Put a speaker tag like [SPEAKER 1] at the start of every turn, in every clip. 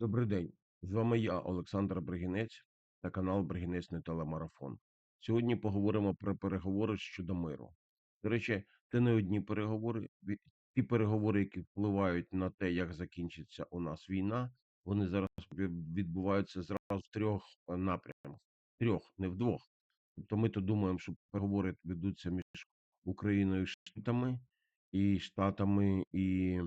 [SPEAKER 1] Добрий день. З вами я, Олександр Бригінець та канал Бригінецький телемарафон. Сьогодні поговоримо про переговори щодо миру. До речі, це не одні переговори. Ті переговори, які впливають на те, як закінчиться у нас війна, вони зараз відбуваються зразу в трьох е, напрямках. Трьох, не в двох. Тобто ми то думаємо, що переговори ведуться між Україною і Штатами, і Штатами і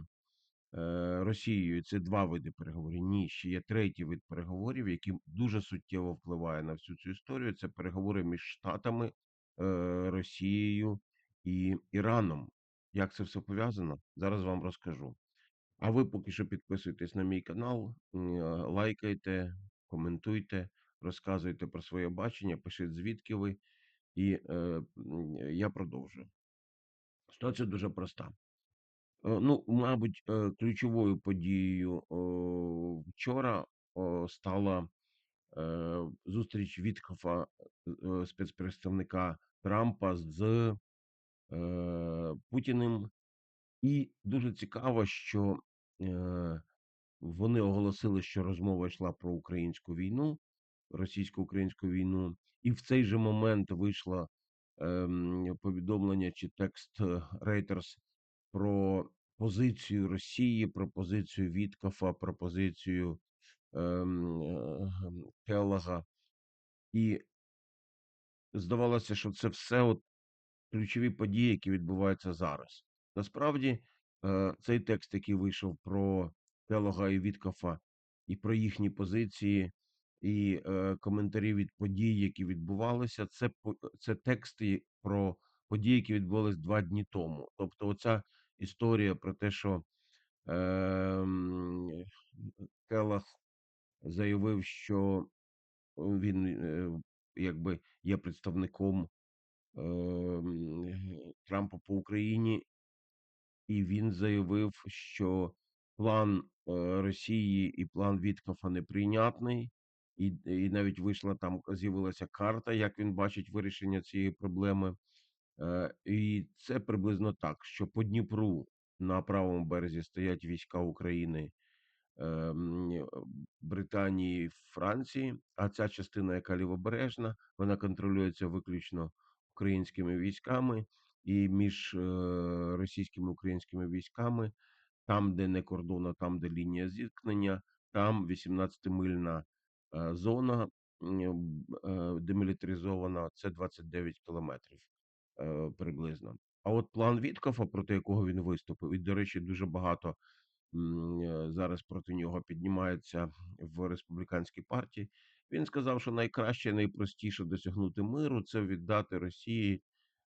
[SPEAKER 1] Росією. Це два види переговорів. Ні, ще є третій вид переговорів, який дуже суттєво впливає на всю цю історію. Це переговори між Штатами, е, Росією і Іраном. Як це все пов'язано? Зараз вам розкажу. А ви поки що підписуйтесь на мій канал, е, лайкайте, коментуйте, розказуйте про своє бачення, пишіть звідки ви, і е, я продовжую. Ситуація дуже проста. Е, Ну, мабуть, е, ключовою подією о, вчора стала зустріч Віткофа, спецпредставника Трампа з Путіним. І дуже цікаво, що е, вони оголосили, що розмова йшла про українську війну, російсько-українську війну, і в цей же момент вийшло ем, повідомлення чи текст е, Reuters про позицію Росії, про позицію Віткофа, про позицію ем, е, Келлога. І здавалося, що це все от ключові події, які відбуваються зараз. Насправді, е, цей текст, який вийшов про Келлога і Віткофа, і про їхні позиції, і е, коментарі від подій, які відбувалися, це це тексти про події, які відбувалися два дні тому. Тобто, оця історія про те, що ем, Келлог заявив, що він е, якби є представником ем, Трампа по Україні, і він заявив, що план е, Росії і план Віткофа неприйнятний, і, і навіть вийшла там, з'явилася карта, як він бачить вирішення цієї проблеми. Е, і це приблизно так, що по Дніпру на правому березі стоять війська України ем, Британії, Франції, а ця частина, яка лівобережна, вона контролюється виключно українськими військами, і між е, російськими і українськими військами, там, де не кордон, а там, де лінія зіткнення, там 18-мильна е, зона е, демілітаризована, це 29 кілометрів е, приблизно. А от план Віткофа, проти якого він виступив, і, до речі, дуже багато е, зараз проти нього піднімається в республіканській партії. Він сказав, що найкраще, найпростіше досягнути миру це віддати Росії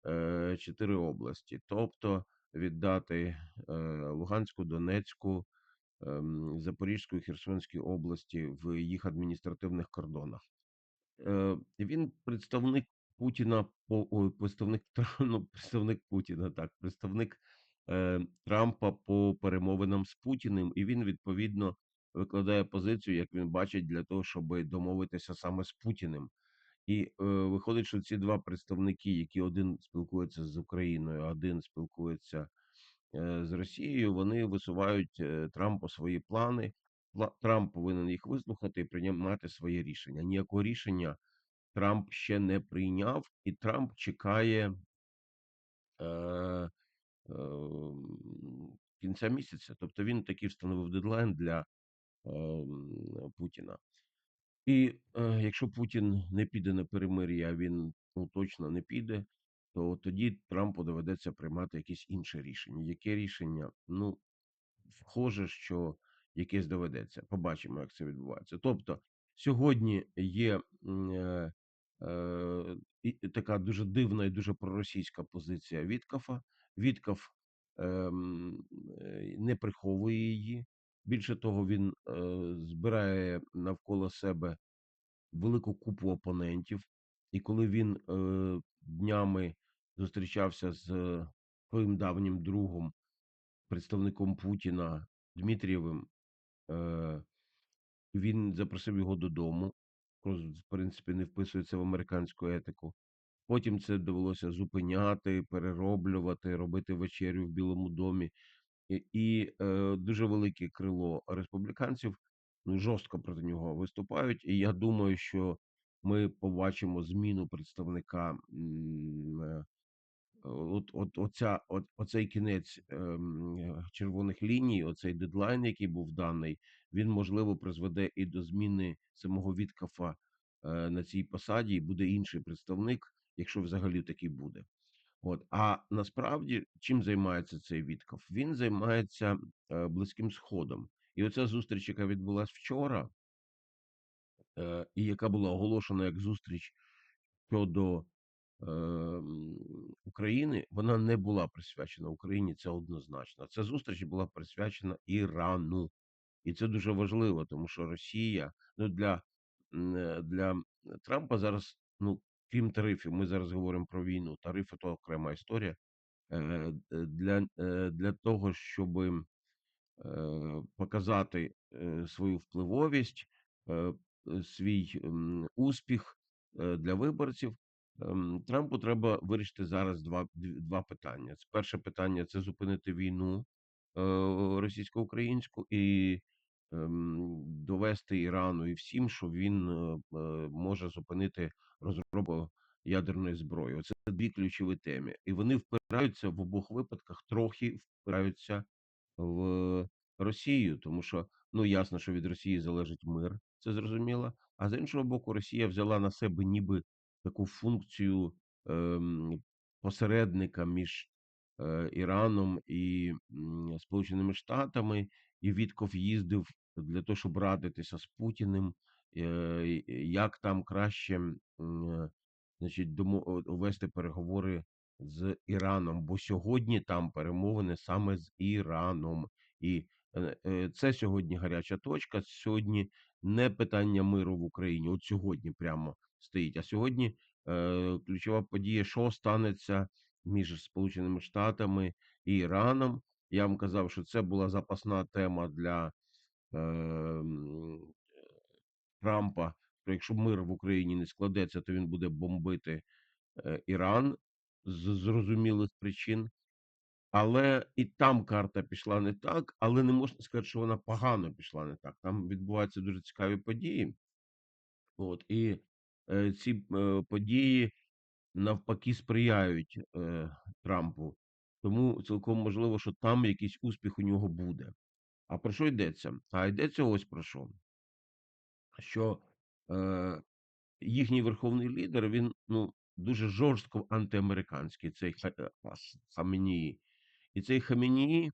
[SPEAKER 1] е, чотири області, тобто віддати Луганську, Донецьку, ем, Запорізьку і Херсонській області в їх адміністративних кордонах. Він представник Путіна по ой, представник ну, представник Путіна, так, представник е, Трампа по перемовинам з Путіним, і він відповідно викладає позицію, як він бачить, для того, щоб домовитися саме з Путіним. І е, виходить, що ці два представники, які один спілкується з Україною, один спілкується е, з Росією, вони висувають е, Трампу свої плани. Пла- Трамп повинен їх вислухати і приймати своє рішення. Ніякого рішення Трамп ще не прийняв, і Трамп чекає е, е, кінця місяця. Тобто він такий встановив дедлайн для е, Путіна. І е, якщо Путін не піде на перемир'я, він ну, точно не піде, то тоді Трампу доведеться приймати якесь інше рішення. Яке рішення? Ну, схоже, що якесь доведеться. Побачимо, як це відбувається. Тобто, сьогодні є е, і така дуже дивна і дуже проросійська позиція Віткафа. Віткаф ем, е, не приховує її. Більше того, він е, збирає навколо себе велику купу опонентів. І коли він е, днями зустрічався з своїм давнім другом, представником Путіна Дмитрієвим, він запросив його додому. В принципі, не вписується в американську етику. Потім це довелося зупиняти, перероблювати, робити вечерю в Білому домі. І, і е, дуже велике крило республіканців ну, жорстко проти нього виступають. І я думаю, що ми побачимо зміну представника е, от, от, оця, от, оцей кінець е, червоних ліній, оцей дедлайн, який був даний, він можливо призведе і до зміни самого Віткафа е, на цій посаді, і буде інший представник, якщо взагалі такий буде. От а насправді чим займається цей Віткаф? Він займається е, близьким сходом, і оця зустріч, яка відбулась вчора, е, і яка була оголошена як зустріч щодо України, вона не була присвячена Україні. Це однозначно. Ця зустріч була присвячена Ірану, і це дуже важливо, тому що Росія ну для, е, для Трампа зараз, ну крім тарифів, ми зараз говоримо про війну. Тарифи то окрема історія. Е, е, Для, для того, щоб показати свою впливовість, свій успіх для виборців. ем, Трампу треба вирішити зараз два, два питання. Перше питання це зупинити війну російсько-українську і довести Ірану і всім, що він е, е, може зупинити розробку ядерної зброї. Оце дві ключові теми, і вони впираються в обох випадках, трохи впираються в Росію, тому що ну ясно, що від Росії залежить мир, це зрозуміло. А з іншого боку, Росія взяла на себе ніби таку функцію ем, посередника між е, Іраном і м, Сполученими Штатами, і Вітков їздив для того, щоб радитися з Путіним, е, як там краще е, значить, вести переговори з Іраном, бо сьогодні там перемовини саме з Іраном, і е, е, це сьогодні гаряча точка. Сьогодні не питання миру в Україні. От сьогодні прямо стоїть. А сьогодні е, ключова подія, що станеться між Сполученими Штатами і Іраном. Я вам казав, що це була запасна тема для Трампа. Що якщо мир в Україні не складеться, то він буде бомбити е, Іран з зрозумілих причин. Але і там карта пішла не так, але не можна сказати, що вона погано пішла не так. Там відбуваються дуже цікаві події. От і е, ці е, події навпаки сприяють е, Трампу. Тому цілком можливо, що там якийсь успіх у нього буде. А про що йдеться? А йдеться ось про що? Що е, їхній верховний лідер він ну дуже жорстко антиамериканський, цей е, І цей Хаменії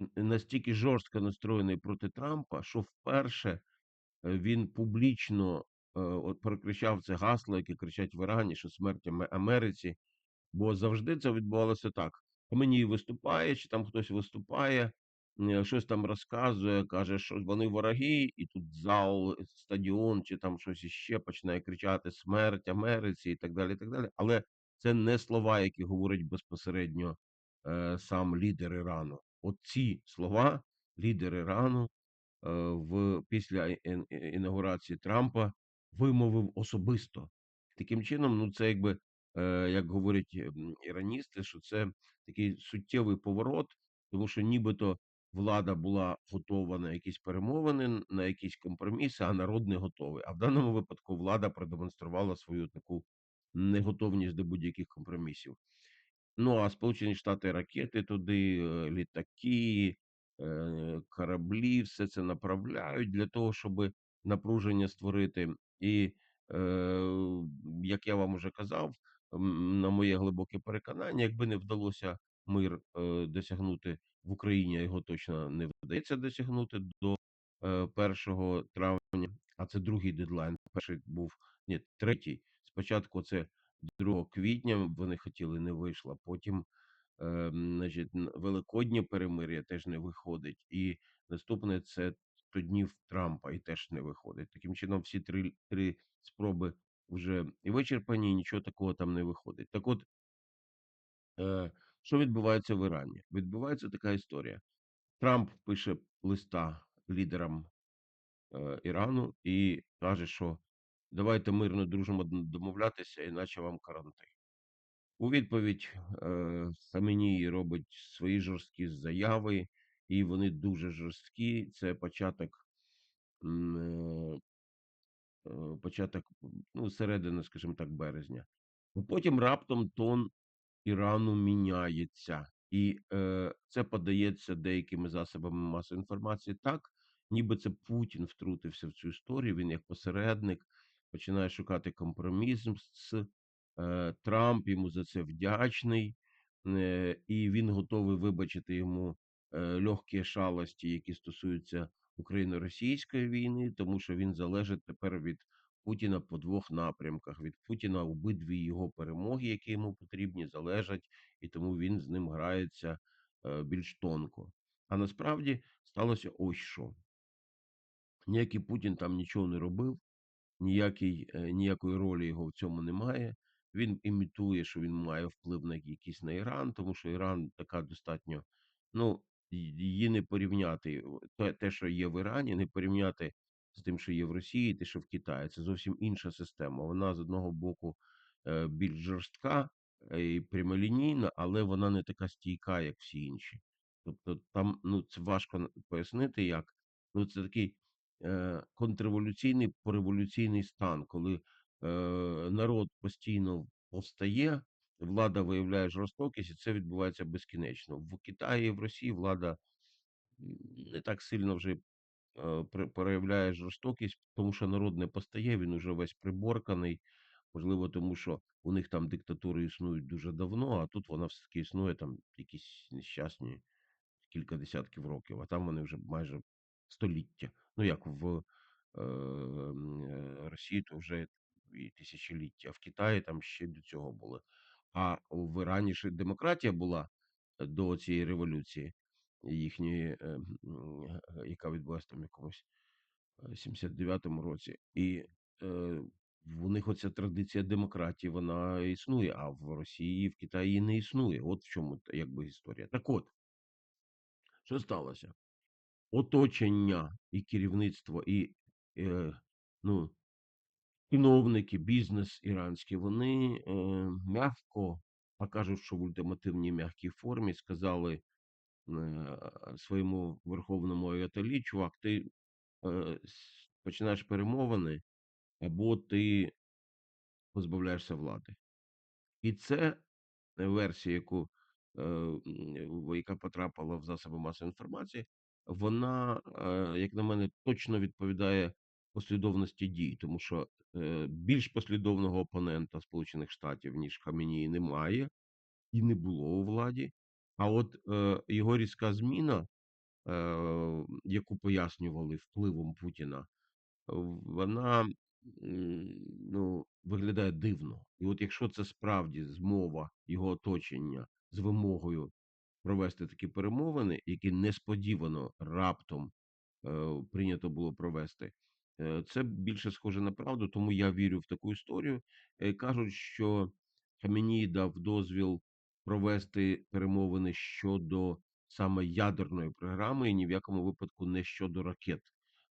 [SPEAKER 1] н- настільки жорстко настроєний проти Трампа, що вперше е, він публічно е, от прокричав це гасло, яке кричать в Ірані, що смерть Америці. Бо завжди це відбувалося так. Мені виступає, чи там хтось виступає, е, щось там розказує, каже, що вони вороги, і тут зал, стадіон, чи там щось іще починає кричати Смерть Америці і так далі. і так далі. Але це не слова, які говорить безпосередньо е, сам лідер Ірану. От ці слова лідер Ірану е, в після ін- ін- інаугурації Трампа вимовив особисто. Таким чином, ну це якби е, як говорять іраністи, що це такий суттєвий поворот, тому що нібито влада була готова на якісь перемовини, на якісь компроміси, а народ не готовий. А в даному випадку влада продемонструвала свою таку неготовність до будь-яких компромісів. Ну, а Сполучені Штати ракети туди, е, літаки, е, кораблі, все це направляють для того, щоб напруження створити. І, е, як я вам уже казав, на моє глибоке переконання, якби не вдалося мир досягнути в Україні, його точно не вдається досягнути до е, 1 травня, а це другий дедлайн. Перший був ні, третій. Спочатку це 2 квітня вони хотіли, не вийшло. Потім, е, значить, Великоднє перемир'я теж не виходить. І наступне це 100 днів Трампа, і теж не виходить. Таким чином, всі три, три спроби вже і вичерпані, і нічого такого там не виходить. Так от, е, що відбувається в Ірані? Відбувається така історія. Трамп пише листа лідерам е, Ірану і каже, що давайте мирно дружимо домовлятися, іначе вам карантин. У відповідь е, Хаменій робить свої жорсткі заяви, і вони дуже жорсткі. Це початок е, е, початок, ну, середина, скажімо так, березня. Потім раптом тон Ірану міняється, і е, це подається деякими засобами масової інформації так, ніби це Путін втрутився в цю історію. Він як посередник починає шукати компроміс з е, Трамп йому за це вдячний, е, і він готовий вибачити йому е, легкі шалості, які стосуються україно-російської війни, тому що він залежить тепер від Путіна по двох напрямках. Від Путіна обидві його перемоги, які йому потрібні, залежать, і тому він з ним грається е, більш тонко. А насправді сталося ось що. Ніякий Путін там нічого не робив, ніякий, е, ніякої ролі його в цьому немає. Він імітує, що він має вплив на якийсь на Іран, тому що Іран така достатньо, ну, її не порівняти. Те, те, що є в Ірані, не порівняти з тим, що є в Росії, те, що в Китаї. Це зовсім інша система. Вона з одного боку е, більш жорстка е, і прямолінійна, але вона не така стійка, як всі інші. Тобто там ну, це важко пояснити, як. Ну, це такий е, контрреволюційний пореволюційний стан, коли е, народ постійно повстає, влада виявляє жорстокість, і це відбувається безкінечно. В Китаї і в Росії влада не так сильно вже проявляє жорстокість, тому що народ не постає, він уже весь приборканий. Можливо, тому що у них там диктатури існують дуже давно, а тут вона все-таки існує там якісь нещасні кілька десятків років, а там вони вже майже століття. Ну як в е, е, Росії, то вже і тисячоліття, а в Китаї там ще до цього були. А в Ірані ще демократія була до цієї революції їхньої, е, е, яка відбулася там якомусь е, 79-му році. І е, у них оця традиція демократії, вона існує, а в Росії і в Китаї її не існує. От в чому якби історія. Так от, що сталося? Оточення і керівництво, і е, ну, чиновники, бізнес іранський, вони е, м'яко, а що в ультимативній м'якій формі сказали е, своєму верховному аятолі, чувак, ти е, починаєш перемовини, або ти позбавляєшся влади. І це версія, яку, е, яка потрапила в засоби масової інформації, вона, е, як на мене, точно відповідає послідовності дій, тому що е, більш послідовного опонента Сполучених Штатів, ніж Хамінії, немає і не було у владі. А от е, його різка зміна, е, яку пояснювали впливом Путіна, вона, м, ну, виглядає дивно. І от якщо це справді змова його оточення з вимогою провести такі перемовини, які несподівано раптом е, прийнято було провести, е, це більше схоже на правду, тому я вірю в таку історію. Е, Кажуть, що Хаміній дав дозвіл провести перемовини щодо саме ядерної програми, і ні в якому випадку не щодо ракет.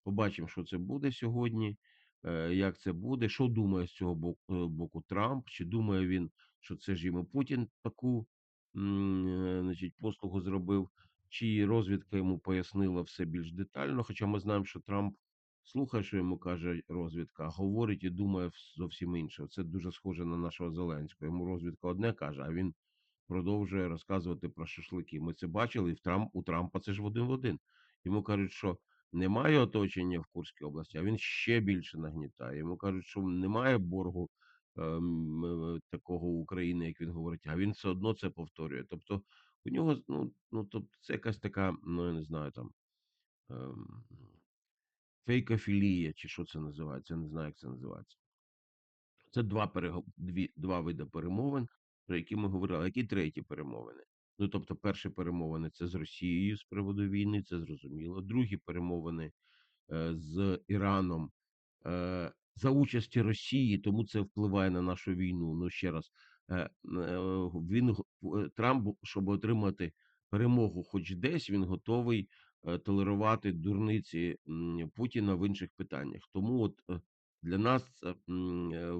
[SPEAKER 1] Побачимо, що це буде сьогодні, е, як це буде, що думає з цього боку, е, боку Трамп, чи думає він, що це ж йому Путін таку е, значить, послугу зробив, чи розвідка йому пояснила все більш детально. Хоча ми знаємо, що Трамп слухає, що йому каже розвідка, говорить і думає зовсім інше. Це дуже схоже на нашого Зеленського. Йому розвідка одне каже, а він продовжує розказувати про шашлики. Ми це бачили, і в Трамп, у Трампа це ж один в один. Йому кажуть, що немає оточення в Курській області, а він ще більше нагнітає. Йому кажуть, що немає боргу ем, е, такого України, як він говорить, а він все одно це повторює. Тобто у нього ну, ну тобто це якась така, ну я не знаю там. Ем, Фейкофілія, чи що це називається, я не знаю, як це називається. Це два перего... дві... два види перемовин, про які ми говорили. Які треті перемовини? Ну, тобто, перші перемовини це з Росією з приводу війни, це зрозуміло. Другі перемовини е, з Іраном е, за участі Росії, тому це впливає на нашу війну. Ну ще раз, е, е, він е, Трамп, щоб отримати перемогу, хоч десь, він готовий е, толерувати дурниці Путіна в інших питаннях. Тому от е, для нас е,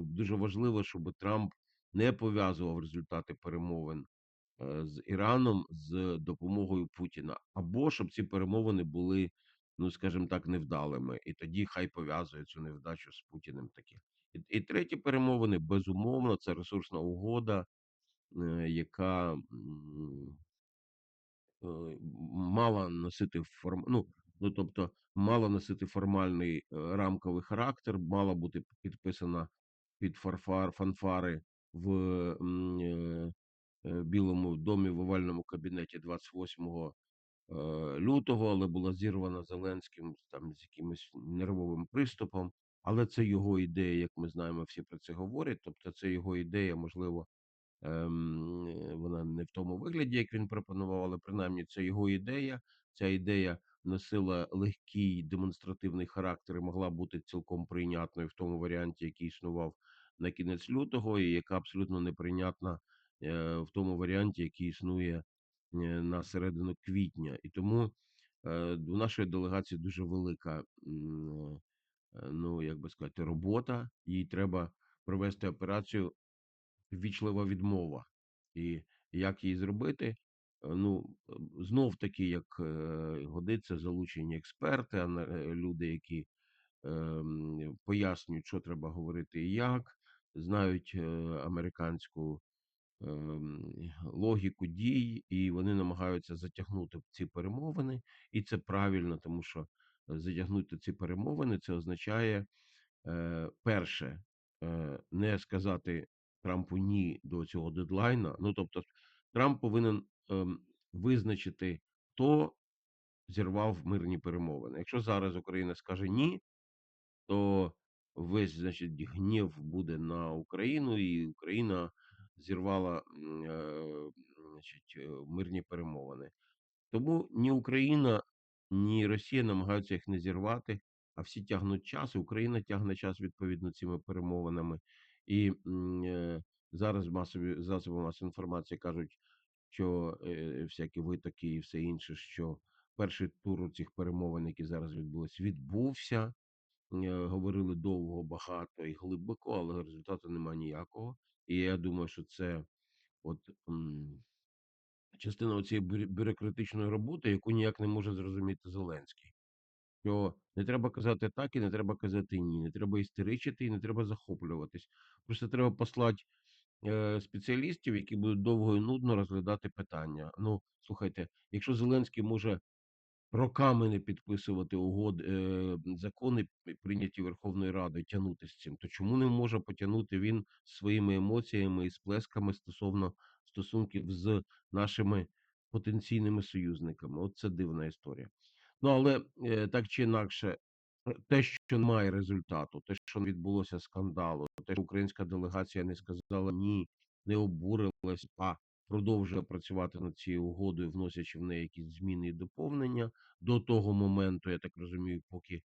[SPEAKER 1] дуже важливо, щоб Трамп не пов'язував результати перемовин е, з Іраном з допомогою Путіна, або щоб ці перемовини були ну скажімо так, невдалими. І тоді хай пов'язує цю невдачу з Путіним таке. І, і треті перемовини, безумовно, це ресурсна угода, е, яка е, мала носити форм... ну, ну, тобто мала носити формальний рамковий характер, мала бути підписана під фарфар, фанфари в е, е, Білому домі в овальному кабінеті 28 е, лютого, але була зірвана Зеленським там з якимось нервовим приступом. Але це його ідея, як ми знаємо, всі про це говорять. Тобто, це його ідея, можливо, Ем, е, вона не в тому вигляді, як він пропонував, але принаймні це його ідея. Ця ідея носила легкий демонстративний характер і могла бути цілком прийнятною в тому варіанті, який існував на кінець лютого, і яка абсолютно неприйнятна е, в тому варіанті, який існує е, на середину квітня. І тому е, у нашої делегації дуже велика, е, ну як би сказати, робота. Їй треба провести операцію ввічлива відмова. І як її зробити? Е, Ну, знов таки, як е, годиться, залучені експерти, е, люди, які ем, пояснюють, що треба говорити і як, знають е, американську ем, логіку дій, і вони намагаються затягнути ці перемовини, і це правильно, тому що затягнути ці перемовини це означає Е, перше, е, не сказати Трампу ні до цього дедлайна. Ну тобто, Трамп повинен ем, визначити, хто зірвав мирні перемовини. Якщо зараз Україна скаже ні, то весь значить гнів буде на Україну, і Україна зірвала е, значить, е, мирні перемовини. Тому ні Україна, ні Росія намагаються їх не зірвати, а всі тягнуть час. і Україна тягне час відповідно цими перемовинами. І е, зараз масові засоби масової інформації кажуть, що е, всякі витоки і все інше, що перший тур цих перемовин, які зараз відбулись, відбувся. Е, Говорили довго, багато і глибоко, але результату немає ніякого. І я думаю, що це от. частина цієї бюрократичної роботи, яку ніяк не може зрозуміти Зеленський. Що не треба казати так і не треба казати ні, не треба істеричити і не треба захоплюватись. Просто треба послати е, спеціалістів, які будуть довго і нудно розглядати питання. Ну, слухайте, якщо Зеленський може роками не підписувати угод е, закони, прийняті Верховною Радою, тягнути з цим, то чому не може потягнути він своїми емоціями і сплесками стосовно стосунків з нашими потенційними союзниками? От це дивна історія. Ну але е, так чи інакше, е, те, що немає результату, те, що відбулося скандалу, те, що українська делегація не сказала ні, не обурилась, а продовжує працювати над цією угодою, вносячи в неї якісь зміни і доповнення до того моменту, я так розумію, поки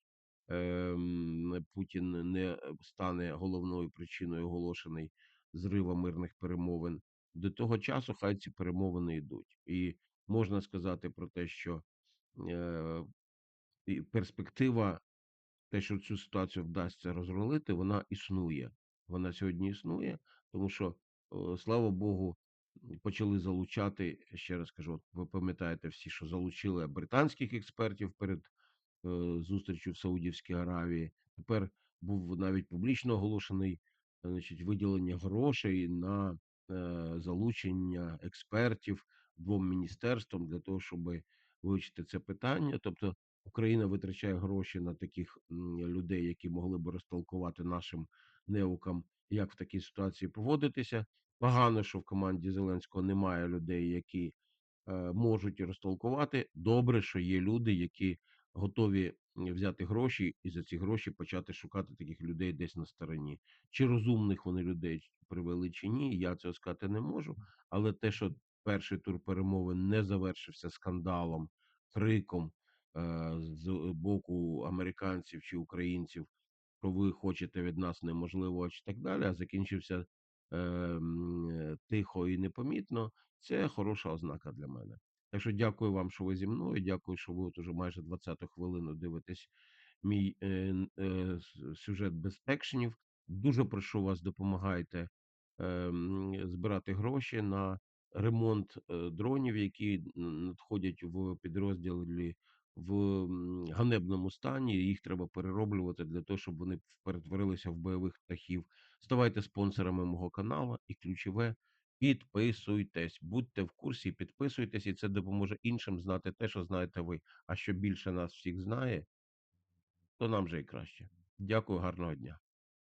[SPEAKER 1] ем, Путін не стане головною причиною оголошений зрива мирних перемовин. До того часу хай ці перемовини йдуть, і можна сказати про те, що е, перспектива, те, що цю ситуацію вдасться розрулити, вона існує. Вона сьогодні існує, тому що, слава Богу, почали залучати, ще раз кажу, от ви пам'ятаєте всі, що залучили британських експертів перед е, зустрічю в Саудівській Аравії. Тепер був навіть публічно оголошений значить, виділення грошей на е, залучення експертів двом міністерствам для того, щоб вивчити це питання. Тобто Україна витрачає гроші на таких людей, які могли б розтолкувати нашим неукам, як в такій ситуації поводитися. Погано, що в команді Зеленського немає людей, які е, можуть розтолкувати. Добре, що є люди, які готові взяти гроші і за ці гроші почати шукати таких людей десь на стороні. Чи розумних вони людей привели, чи ні, я цього сказати не можу. Але те, що перший тур перемовин не завершився скандалом, криком з боку американців чи українців, що ви хочете від нас неможливо, чи так далі, а закінчився ем, е, тихо і непомітно, це хороша ознака для мене. Так що дякую вам, що ви зі мною. Дякую, що ви от уже майже 20-ту хвилину дивитесь мій е, е, сюжет без екшенів. Дуже прошу вас, допомагайте ем, збирати гроші на ремонт е, дронів, які надходять в підрозділі в, ганебному стані, їх треба перероблювати для того, щоб вони перетворилися в бойових птахів. Ставайте спонсорами мого каналу і ключове підписуйтесь, будьте в курсі, підписуйтесь, і це допоможе іншим знати те, що знаєте ви. А що більше нас всіх знає, то нам же і краще. Дякую, гарного дня.